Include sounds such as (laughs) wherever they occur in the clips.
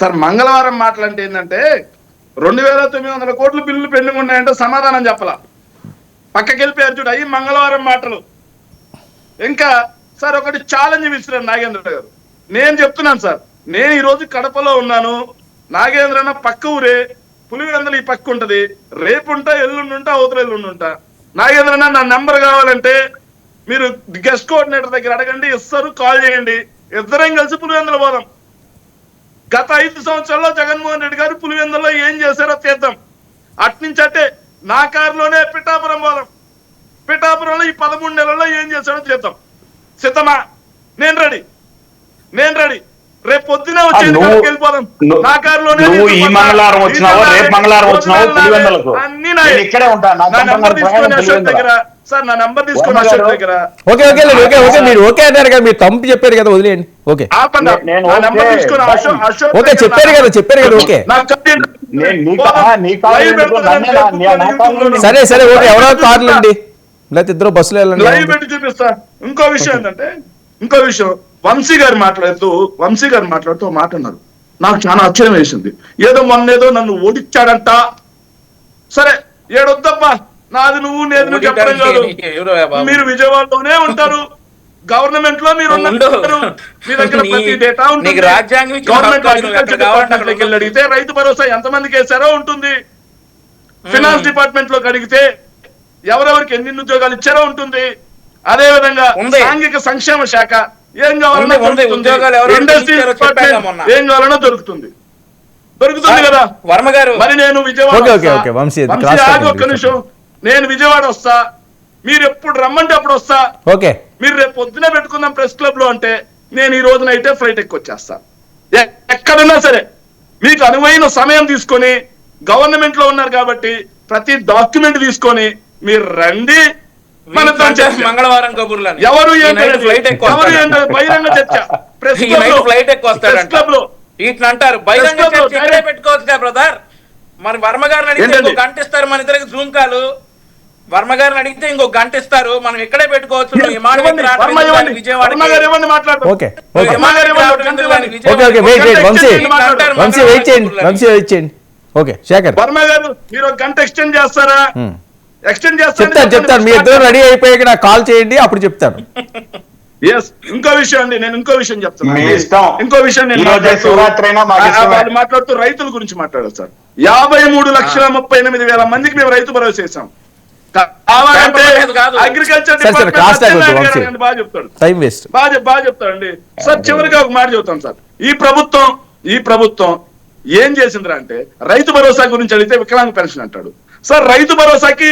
Sir మంగళవారం మాటలు అంటే ఏంటంటే రెండు వేల తొమ్మిది వందల కోట్లు బిల్లులు పెండింగ్ ఉన్నాయంటే సమాధానం చెప్పలా. పక్కకి వెళ్ళిపోయారు చూడు అయ్యి మంగళవారం మాటలు. ఇంకా సార్ ఒకటి ఛాలెంజ్ విసిరారు నాగేంద్ర గారు. నేను చెప్తున్నాను సార్ నేను ఈరోజు కడపలో ఉన్నాను. నాగేంద్ర అన్న పక్క ఊరే పులివెందలు ఈ పక్క ఉంటది. రేపు ఉంటా ఎల్లుండి అవతల ఎల్లుండుంటా. నాగేంద్ర అన్న నా నెంబర్ కావాలంటే మీరు గెస్ట్ కోఆర్డినేటర్ దగ్గర అడగండి ఇస్తారు కాల్ చేయండి. ఇద్దరం కలిసి పులివెందలు పోదాం. గత ఐదు సంవత్సరాల్లో జగన్మోహన్ రెడ్డి గారు పులివెందుల్లో ఏం చేశారో తీద్దాం. అట్నుంచి అంటే నా కారులోనే పిఠాపురం పోదాం. పిఠాపురంలో ఈ పదమూడు నెలల్లో ఏం చేశాడో చేద్దాం సిద్ధమా? నేను రెడీ. నేను రెడీ. రేపు పొద్దున వచ్చేది వెళ్ళిపోదాం. నా కారులోనే నువ్వు నేను ఈ తిరుగుతా. మంగళవారం వచ్చినావో, ఈ రేపు మంగళవారం వచ్చినావో? భోజనాలు పులివెందులకు. అన్నీ ఇక్కడే ఉంటా. నా నంబర్ తీసుకొని అశోక్. దగ్గర. సార్ నా నంబర్ తీసుకొని అశోక్. దగ్గర. ఓకే ఓకే లేదు, ఓకే ఓకే మీరు ఓకే అన్నారు కదా మీరు తంపు చెప్పారు కదా వదిలేయండి. ఓకే. ఆపండి. నే- నేను నా నంబర్ ఓకే. చెప్పారు కదా చెప్పారు కదా ఓకే. సరే సరే ఓకే ఎవరో కార్లు అండి. లేకపోతే ఇద్దరు బస్సులు వెళ్ళండి. లైవ్ పెట్టి చూపిస్తా. ఇంకో విషయం ఏంటంటే ఇంకో విషయం. వంశీ గారు మాట్లాడుతూ వంశీ గారు మాట్లాడుతూ మాట అన్నారు. నాకు చాలా ఆశ్చర్యం వేసింది. ఏదో మొన్నేదో నన్ను ఓడిచ్చాడంట సరే ఏడొద్దబ్బా. నాది నువ్వు నేను నువ్వు చెప్పడం కాదు? మీరు విజయవాడలోనే ఉంటారు. గవర్నమెంట్లో మీరు మీ దగ్గర ప్రతి డేటా ఉంటుంది. గవర్నమెంట్ అగ్రికల్చర్ డిపార్ట్మెంట్ వెళ్ళి అడిగితే రైతు భరోసా ఎంతమందికి వేసారో ఉంటుంది. ఫినాన్స్ డిపార్ట్మెంట్లోకి అడిగితే ఎవరెవరికి ఎన్ని ఉద్యోగాలు ఇచ్చారో ఉంటుంది. అదే విధంగా. సాంఘిక సంక్షేమ శాఖ ఏం కావాలన్నా ఇండస్ట్రీ డిపార్ట్మెంట్. ఏం కావాలన్నా దొరుకుతుంది. దొరుకుతుంది కదా. వర్మ గారు. మరి నేను విజయవాడ. వంశీ, ఆగు ఒక్క నిమిషం. నేను విజయవాడ వస్తా. మీరు ఎప్పుడు రమ్మంటే అప్పుడు వస్తా. ఓకే. మీరు రేపు పొద్దునే పెట్టుకుందాం ప్రెస్ క్లబ్లో అంటే నేను ఈ రోజున అయితే ఫ్లైట్ ఎక్కి వచ్చేస్తా ఎక్కడున్నా సరే మీకు అనువైన సమయం తీసుకొని గవర్నమెంట్లో ఉన్నారు కాబట్టి ప్రతి డాక్యుమెంట్ తీసుకొని మీరు రండి. చర్చ. మంగళవారం కబుర్లని. ఎవరు నైట్ ఎక్కువ బహిరంగ చర్చ. (laughs) ప్రెస్ ఈ క్లబ్ నైట్లో ఫ్లైట్ ఎక్కువ ప్రెస్ క్లబ్లో ఇట్లా అంటారు. బహిరంగ పెట్టుకోవచ్చు బ్రదర్. మరి వర్మ గారిని అడిగితే ఇస్తారు మన ఇద్దరికి జూమ్ కాల్. వర్మ గారిని అడిగితే ఇంకో గంట ఇస్తారు. మనం ఇక్కడే పెట్టుకోవచ్చు. ఓకే నువ్వు ఓకే. విమానం ఎక్కి రావడం ఎందుకు? కానీ okay okay wait wait Vamshi. ఇట్లా అంటారు వంశీ వెయిట్ చేయండి. మంగళవారం వంశీ వెయిట్ చేయండి. ఓకే శేఖర్. వర్మ గారు మీరు ఒక గంట ఎక్స్టెండ్ చేస్తారా. ఎక్స్టెండ్ చెప్తాను చెప్తాను. మీ ఇద్దరు రెడీ అయిపోయాక నాకు కాల్ చేయండి అప్పుడు చెప్తాను. ఎస్ ఇంకో విషయం అండి నేను ఇంకో విషయం చెప్తాను. ఇంకో విషయం నేను మాట్లాడుతూ రైతుల గురించి మాట్లాడారు సార్. యాభై మూడు లక్షల ముప్పై ఎనిమిది వేల మందికి మేము రైతు భరోసా చేసాం అగ్రికల్చర్ బాగా చెప్తాడు. Time waste. బాగా బాగా చెప్తాడండి. సార్ చివరిగా ఒక మాట చెప్తాను సార్. ఈ ప్రభుత్వం ఈ ప్రభుత్వం ఏం చేసిందిరా అంటే రైతు భరోసా గురించి అడిగితే వికలాంగ పెన్షన్ అంటాడు. సార్ రైతు భరోసాకి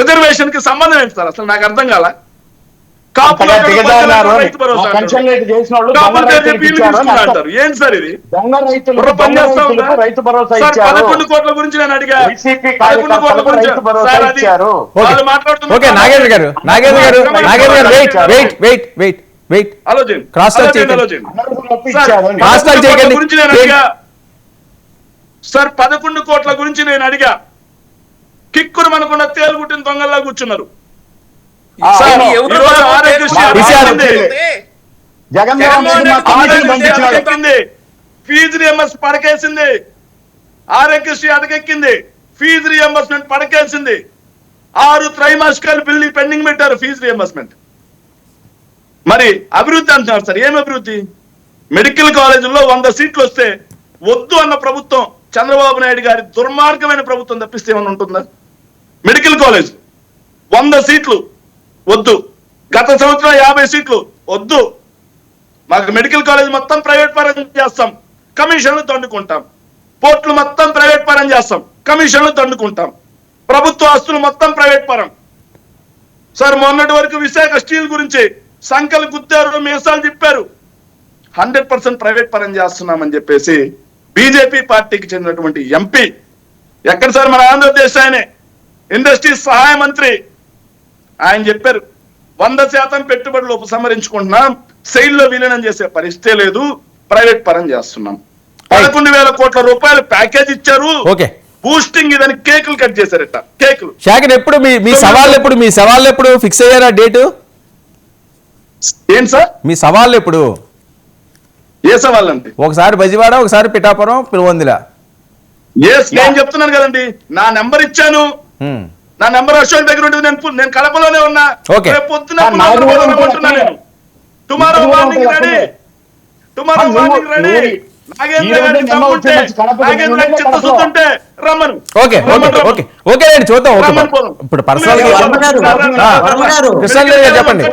రిజర్వేషన్కి సంబంధం ఏంటి సార్? అసలు నాకు అర్థం కాల? ఏంటి సార్ ఇది? రైతు భరోసా పదకొండు కోట్ల గురించి నేను అడిగా. పదకొండు కోట్ల కార్యకర్తలకు గురించి రైతు భరోసా సార్ అది ఇచ్చారు. వాళ్ళు ఓకే మాట్లాడుతున్నారు ఓకే నాగేంద్ర గారు నాగేంద్ర గారు నాగేంద్ర గారు wait wait wait wait wait. చేయకండి. కోట్ల చేయకండి. గురించి నేను అడిగా. సార్ పదకొండు కోట్ల గురించి నేను అడిగా. కిక్కురు మనకున్న తేలు కుట్టిన దొంగల్లా కూర్చున్నారు. ఫీజు రియంబర్స్ పడకేసింది. ఆరోగ్యశ్రీ అటకెక్కింది ఫీజు రియంబర్స్మెంట్ పడకేసింది. ఆరు త్రైమాసికాలు బిల్లు పెండింగ్ పెట్టారు ఫీజు రియంబర్స్మెంట్ మరి అభివృద్ధి అంటున్నారు సార్ ఏం అభివృద్ధి? మెడికల్ కాలేజీల్లో వంద సీట్లు వస్తే వద్దు అన్న ప్రభుత్వం చంద్రబాబు నాయుడు గారి దుర్మార్గమైన ప్రభుత్వం తప్పిస్తే ఏమైనా ఉంటుందా? మెడికల్ కాలేజ్ వంద సీట్లు వద్దు. గత సంవత్సరం యాభై సీట్లు. వద్దు. మాకు మెడికల్ కాలేజ్ మొత్తం ప్రైవేట్ పరం చేస్తాం. కమిషన్లు దండుకుంటాం. పోర్టులు మొత్తం ప్రైవేట్ పరం చేస్తాం. కమిషన్లు దండుకుంటాం. ప్రభుత్వ ఆస్తులు మొత్తం ప్రైవేట్ పరం. సార్ మొన్నటి వరకు విశాఖ స్టీల్ గురించి సంకలు గుద్దారు మీసాలు తిప్పారు. హండ్రెడ్ పర్సెంట్ ప్రైవేట్ పరం చేస్తున్నామని చెప్పేసి బీజేపీ పార్టీకి చెందినటువంటి ఎంపీ ఎక్కడ సార్ మన ఆంధ్రప్రదేశ్ ఆయనే ఇండస్ట్రీస్ సహాయ మంత్రి ఆయన చెప్పారు వంద శాతం పెట్టుబడులు ఉపసంహరించుకుంటున్నాం సెయిల్లో విలీనం చేసే పరిస్థితే లేదు ప్రైవేట్ పరం చేస్తున్నాం. పదకొండు వేల కోట్ల రూపాయలు ప్యాకేజ్ ఇచ్చారు ఓకే. బూస్టింగ్ ఇదని కేకులు కట్ చేశారట కేకులు. శేఖర్ ఎప్పుడు మీ మీ సవాళ్ళు ఎప్పుడు మీ సవాళ్ళు ఎప్పుడు ఫిక్స్ అయ్యారా డేటు? ఏం సార్? మీ సవాళ్ళు ఎప్పుడు? వేసేవాళ్ళండి ఒకసారి బజివాడ ఒకసారి పిఠాపురం పిలువందిల. నేను చెప్తున్నాను కదండి నా నెంబర్ ఇచ్చాను. నా నెంబర్ అశోక్ దగ్గర ఉంటుంది. నేను నేను కడపలోనే ఉన్నా. రేపు పొద్దున. నేను tomorrow morning ready. Tomorrow morning ready. ఇప్పుడు పర్సనల్ చెప్పండి.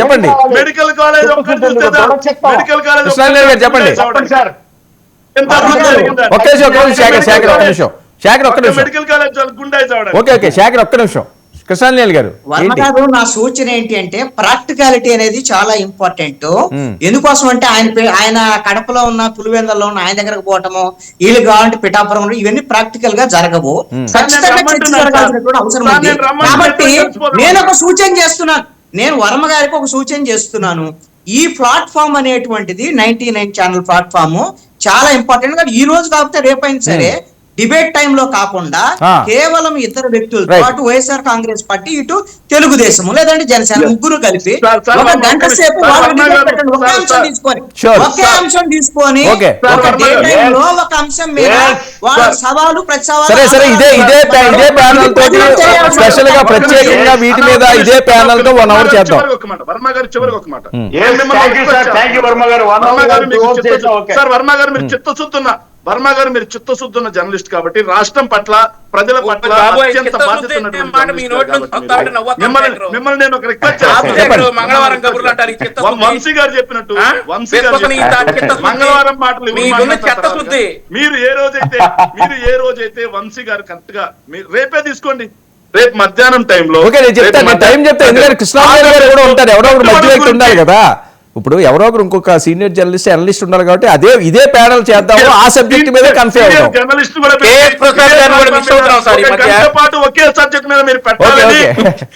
చెప్పండి. Medical college. మెడికల్ కాలేజ్ గారు చెప్పండి. ఒక్క నిమిషం శేఖర్ ఒక్క నిమిషం. శేఖర్ ఒక్క నిమిషం. Medical college okay okay Shekhar ఒక్క నిమిషం. గారు వర్మ ఏంటి? గారు నా సూచన ఏంటి అంటే ప్రాక్టికాలిటీ అనేది చాలా ఇంపార్టెంట్. ఎందుకోసం అంటే ఆయన ఆయన కడపలో ఉన్న పులివెందల్లో ఉన్న ఆయన దగ్గరకు పోవటము వీళ్ళు కావాలంటే పిఠాపురం ఇవన్నీ ప్రాక్టికల్గా జరగవు. అవసరం ఉంది. కాబట్టి. నేను ఒక సూచన చేస్తున్నాను. నేను వర్మ గారికి ఒక సూచన చేస్తున్నాను. ఈ ప్లాట్ఫామ్ అనేటువంటిది నైన్టీ నైన్ ఛానల్ ప్లాట్ఫామ్ చాలా ఇంపార్టెంట్గా ఈ రోజు కాకపోతే రేపైనా సరే. డిబేట్ టైంలో కాకుండా. కేవలం ఇద్దరు వ్యక్తులతో. అటు వైఎస్ఆర్ కాంగ్రెస్ పార్టీ ఇటు తెలుగుదేశము లేదంటే జనసేన ముగ్గురు కలిపి ఒక గంట సేపు. ఒకే అంశం. తీసుకొని. ఒకే. అంశం తీసుకొని ఒక డే అంశం మీద. వాళ్ళ. సవాలు సరే సరే ఇదే ఇదే ప్యా- ఇదే ప్యానల్ తోటి స్పెషల్గా ప్రత్యేకంగా వీటి మీద ఇదే ప్యానల్తో వన్ అవర్ చేద్దాం చివరికి ఒక మాట వర్మ గారు చివరికి ఒక మాట Hmm. వర్మ గారు. సార్ వర్మ గారు మీరు చిత్తశుద్ధున్న వర్మ గారు మీరు చిత్తశుద్ధున్న జర్నలిస్ట్ కాబట్టి రాష్ట్రం పట్ల ప్రజల పట్ల అత్యంత చిత్తశుద్ధి బాధ్యత మిమ్మల్ని నేను ఒక రిక్వెస్ట్ చేస్తాను చిత్తశుద్ధి. వంశీ గారు చెప్పినట్టు? వంశీ గారు చిత్తశుద్ధి. మంగళవారం మాటలు చిత్తశుద్ధి. మీరు ఏ రోజైతే మీరు ఏ రోజైతే వంశీ గారు కరెక్ట్గా మీరు రేపే తీసుకోండి. రేపు మధ్యాహ్నం టైంలో ఓకే నేను చెప్తాను నేను టైం చెప్తాను ఎందుకంటే కృష్ణాంజలి గారు కూడా ఉంటారు. ఎవరో ఒకరు మధ్య ఉండాలి కదా. ఇప్పుడు ఎవరో ఒకరు ఇంకొక సీనియర్ జర్నలిస్ట్ అనలిస్ట్ ఉండాలి కాబట్టి అదే ఇదే ప్యానల్ చేద్దాము. ఆ సబ్జెక్ట్ మీద కన్ఫ్యూజ్ జర్నలిస్ట్ పాటు ఒకే సబ్జెక్ట్ మీద మీరు పెట్టాలని.